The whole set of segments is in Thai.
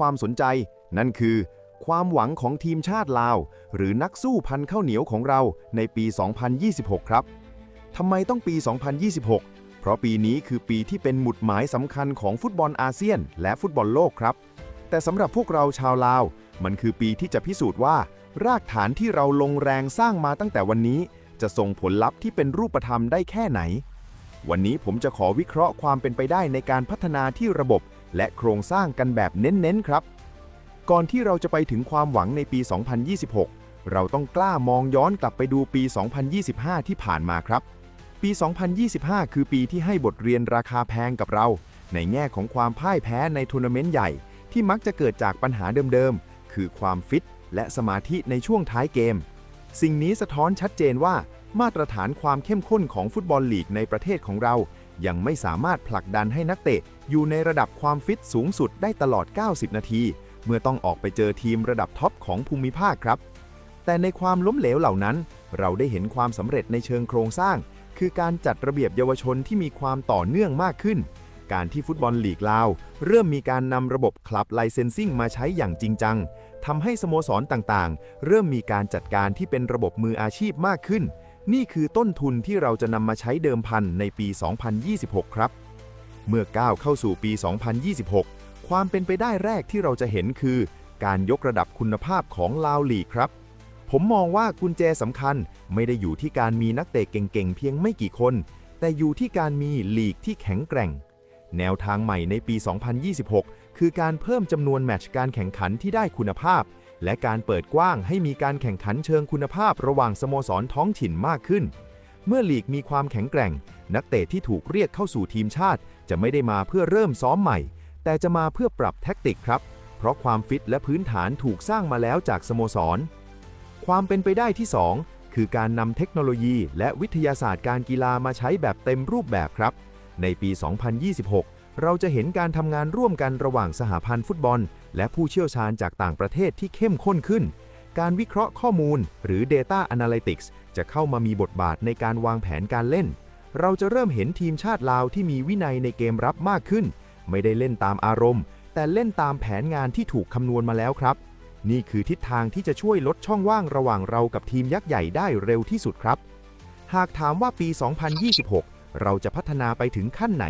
ความสนใจ นั่นคือ ความหวังของทีมชาติลาว หรือนักสู้พันข้าวเหนียวของเราในปี 2026 ครับทำไมต้องปี 2026 เพราะปีนี้คือปีที่เป็นหมุดหมายสำคัญของฟุตบอลอาเซียน และฟุตบอลโลกครับ แต่สำหรับพวกเราชาวลาว มันคือปีที่จะพิสูจน์ว่า รากฐานที่เราลงแรงสร้างมาตั้งแต่วันนี้ จะส่งผลลัพธ์ที่เป็นรูปธรรมได้แค่ไหน วันนี้ผมจะขอวิเคราะห์ความเป็นไปได้ในการพัฒนาที่ระบบ และโครงสร้างกันแบบเน้นๆ ครับ ก่อนที่เราจะไปถึงความหวังในปี 2026 เราต้องกล้ามองย้อนกลับไปดูปี 2025 ที่ผ่านมาครับ ปี 2025 คือปีที่ให้บทเรียนราคาแพงกับเรา ในแง่ของความพ่ายแพ้ในทัวร์นาเมนต์ใหญ่ ที่มักจะเกิดจากปัญหาเดิมๆ คือความฟิตและสมาธิในช่วงท้ายเกม สิ่งนี้สะท้อนชัดเจนว่า มาตรฐานความเข้มข้นของฟุตบอลลีกในประเทศของเรา ยังไม่สามารถผลักดันให้นักเตะ อยู่ในระดับความฟิตสูงสุดได้ตลอด 90 นาที เมื่อต้องออกไปเจอทีมระดับท็อปของภูมิภาคครับ แต่ในความล้มเหลวเหล่านั้น เราได้เห็นความสำเร็จในเชิงโครงสร้าง คือการจัดระเบียบเยาวชนที่มีความต่อเนื่องมากขึ้น การที่ฟุตบอลลีกลาว เริ่มมีการนำระบบคลับไลเซนซิ่งมาใช้อย่างจริงจังทำให้สโมสรต่างๆ เริ่มมีการจัดการที่เป็นระบบมืออาชีพมากขึ้น นี่คือต้นทุนที่เราจะนำมาใช้เดิมพันในปี 2026 ครับ เมื่อก้าวเข้าสู่ปี 2026 ความเป็นไปได้แรกที่เราจะเห็นคือ การยกระดับคุณภาพของลาวลีครับ ผมมองว่ากุญแจสำคัญไม่ได้อยู่ที่การมีนักเตะเก่งๆ เพียงไม่กี่คน แต่อยู่ที่การมีลีกที่แข็งแกร่ง แนวทางใหม่ในปี 2026 คือการเพิ่มจำนวนแมตช์การแข่งขันที่ได้คุณภาพ และการเปิดกว้างให้มีการแข่งขันเชิงคุณภาพระหว่างสโมสรท้องถิ่นมากขึ้น เมื่อลีกมีความแข็งแกร่ง นักเตะที่ถูกเรียกเข้าสู่ทีมชาติ จะไม่ได้มาเพื่อเริ่มซ้อมใหม่ แต่จะมาเพื่อปรับแท็กติกครับ เพราะความฟิตและพื้นฐานถูกสร้างมาแล้วจากสโมสร ความเป็นไปได้ที่ 2 คือการนำเทคโนโลยี และวิทยาศาสตร์การกีฬามาใช้แบบเต็มรูปแบบครับ ในปี 2026 เราจะเห็นการทำงานร่วมกันระหว่างสหพันธ์ฟุตบอล และผู้เชี่ยวชาญจากต่างประเทศที่เข้มข้นขึ้น การวิเคราะห์ข้อมูลหรือ Data Analytics จะเข้ามามีบทบาทในการวางแผนการเล่น เราจะเริ่มเห็นทีมชาติลาวที่มีวินัยในเกมรับมากขึ้น ไม่ได้เล่นตามอารมณ์ แต่เล่นตามแผนงานที่ถูกคำนวณมาแล้วครับ นี่คือทิศทางที่จะช่วยลดช่องว่างระหว่างเรากับทีมยักษ์ใหญ่ได้เร็วที่สุดครับ หากถามว่าปี 2026 เราจะพัฒนาไปถึงขั้นไหน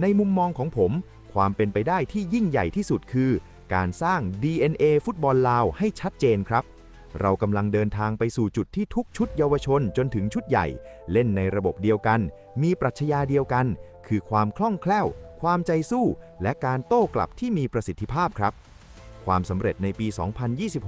ในมุมมองของผม ความเป็นไปได้ที่ยิ่งใหญ่ที่สุดคือ การสร้าง DNA ฟุตบอลลาวให้ชัดเจนครับ เรากำลังเดินทางไปสู่จุดที่ทุกชุดเยาวชนจนถึงชุดใหญ่ เล่นในระบบเดียวกัน มีปรัชญาเดียวกัน คือความคล่องแคล่ว ความใจสู้ และการโต้กลับที่มีประสิทธิภาพครับ ความสำเร็จในปี 2026